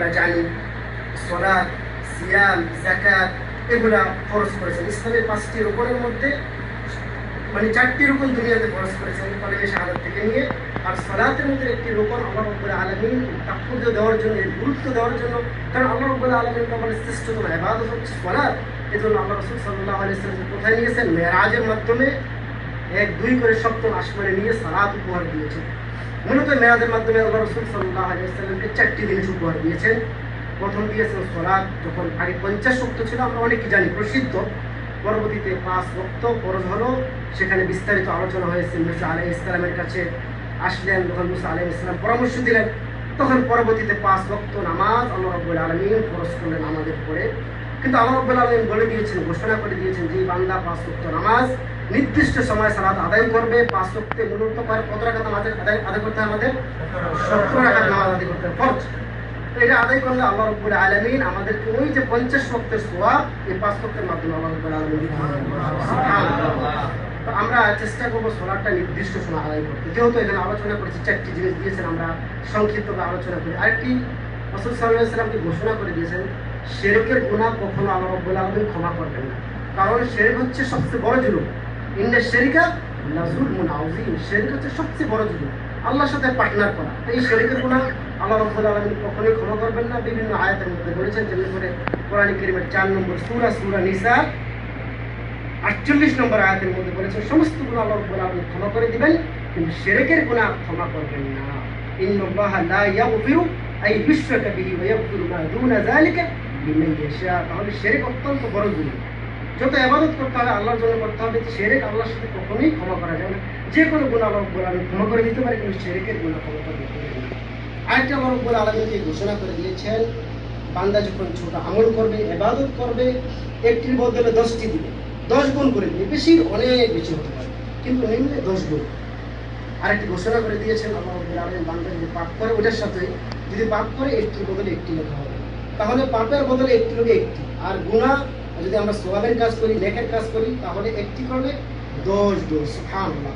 আমরা জানি সলাদ সিয়াম জাকাত এগুলা খরচ করেছেন। ইসলামের পাঁচটি রোপণের মধ্যে মানে চারটি রোপণ দুনিয়াতে খরচ করেছেন, কলেজে শাহাদাত থেকে নিয়ে। আর সলাতের মধ্যে একটি রোপণ আল্লাহ রব্বুল আলমিন তাৎপর্য দেওয়ার জন্য গুরুত্ব দেওয়ার জন্য। কারণ আল্লাহ রব্বুল আলমিন আমাদের শ্রেষ্ঠতম এবাদত হচ্ছে সলাৎ। এই জন্য আল্লাহ রসুল সাল্লাহ আলাইসলাম কোথায় নিয়েছেন? মেয়েরাজের মাধ্যমে এক, দুই করে সপ্তম আসমানে নিয়ে সালাত উপহার দিয়েছেন। মূলত মেয়াদের মাধ্যমে আল্লাহ রসুল সাল্লাহ আলাইসাল্লামকে চারটি জিনিস উপহার দিয়েছেন। প্রথম দিয়েছেন সলাদ যখন আগে পঞ্চাশ শক্ত ছিল, আমরা অনেকে জানি প্রসিদ্ধ। পরবর্তীতে পাঁচ রক্ত ফরজ হলো। সেখানে বিস্তারিত আলোচনা হয়েছে, মুসা আলাই ইসলামের কাছে আসলেন তখন মুসা আলাই ইসলাম পরামর্শ দিলেন, তখন পরবর্তীতে পাঁচ রক্ত নামাজ আল্লাহ রব্বুল আলমিন ফরজ করলেন আমাদের পরে। কিন্তু আল্লাহ আলমিন বলে দিয়েছেন, ঘোষণা করে দিয়েছেন যে বান্দা পাঁচ রক্ত নামাজ, নির্দিষ্ট সময় সালাত আদায় করবে, পাঁচ রক্তে মূলত কত টাকা আমাদের আদায় আদায় করতে আমাদের? সত্তর রাখাত নামাজ আদায় করতে হয় এটা আদায় করলে আল্লাহ রব্বুল আলমিন আমাদেরকে ওই যে পঞ্চাশ রক্তের সোয়াব এই পাঁচ রক্তের মাধ্যমে আল্লাহ রব্বুল আলমিন তো আমরা চেষ্টা করব সোলারটা নির্দিষ্ট সময় আদায় করতে। যেহেতু এখানে আলোচনা করেছি, চারটি জিনিস দিয়েছেন, আমরা সংক্ষিপ্তভাবে আলোচনা করি। আরেকটি রসুল সাল্লাহ সাল্লামকে ঘোষণা করে দিয়েছেন শেরেকের গুণা কখনো আল্লাহ রব্বুল আলমিন ক্ষমা করবেন না। কারণ শেরেক হচ্ছে সবচেয়ে বড় জুলুম। ইন্না শেরিকা লাজুল মুনাউজিম শেরিক হচ্ছে সবচেয়ে বড় জুলুম। আল্লাহর সাথে পার্টনার করা। এই শেরিকের গুণা আল্লাহ রব্বুল আলমিন কখনোই ক্ষমা করবেন না। বিভিন্ন আয়াতের মধ্যে বলেছেন যেমন করে কোরআন করিমের চার নম্বর সুরা সুরা নিসা, আটচল্লিশ নম্বর আয়াতের মধ্যে বলেছেন, সমস্ত গুণা আল্লাহ রব্বুল আলমিন ক্ষমা করে দিবেন, কিন্তু শেরেকের গুণা ক্ষমা করবেন না। ইন্নাল্লাহা লা ইয়াগফিরু আই ইউশরাকা বিহি ওয়া ইয়াগফিরু মা দুনা যালিকা। তাহলে শিরক অত্যন্ত বড় গুনাহ যত ইবাদত করতে হবে, আল্লাহর জন্য করতে হবে শিরক আল্লাহর সাথে কখনোই ক্ষমা করা যাবে না। যে কোনো গুনাহ আল্লাহ আলামিন ক্ষমা করে দিতে পারে, কিন্তু শিরকের গুনাহ ক্ষমা করে দিতে পারে আরেকটা আলামিনকে ঘোষণা করে দিয়েছেন, বান্দা যখন ছোট আমল করবে এবাদত করবে, একটির বদলে দশটি দিবে। দশ গুণ করে দিবে, বেশি অনেক বেশি হতে পারে, কিন্তু নিম্নে দশ গুণ। আরেকটি ঘোষণা করে দিয়েছেন আল্লাহ বান্দা যদি পাপ করে, ওটার সাথে যদি পাপ করে, একটির বদলে একটি লেখা হবে। তাহলে পাপের বদলে একটি হবে একটি। আর গুণা, যদি আমরা সোয়াবের কাজ করি লেখের কাজ করি, তাহলে একটি করলে দশ ডোজ, সুবহানাল্লাহ।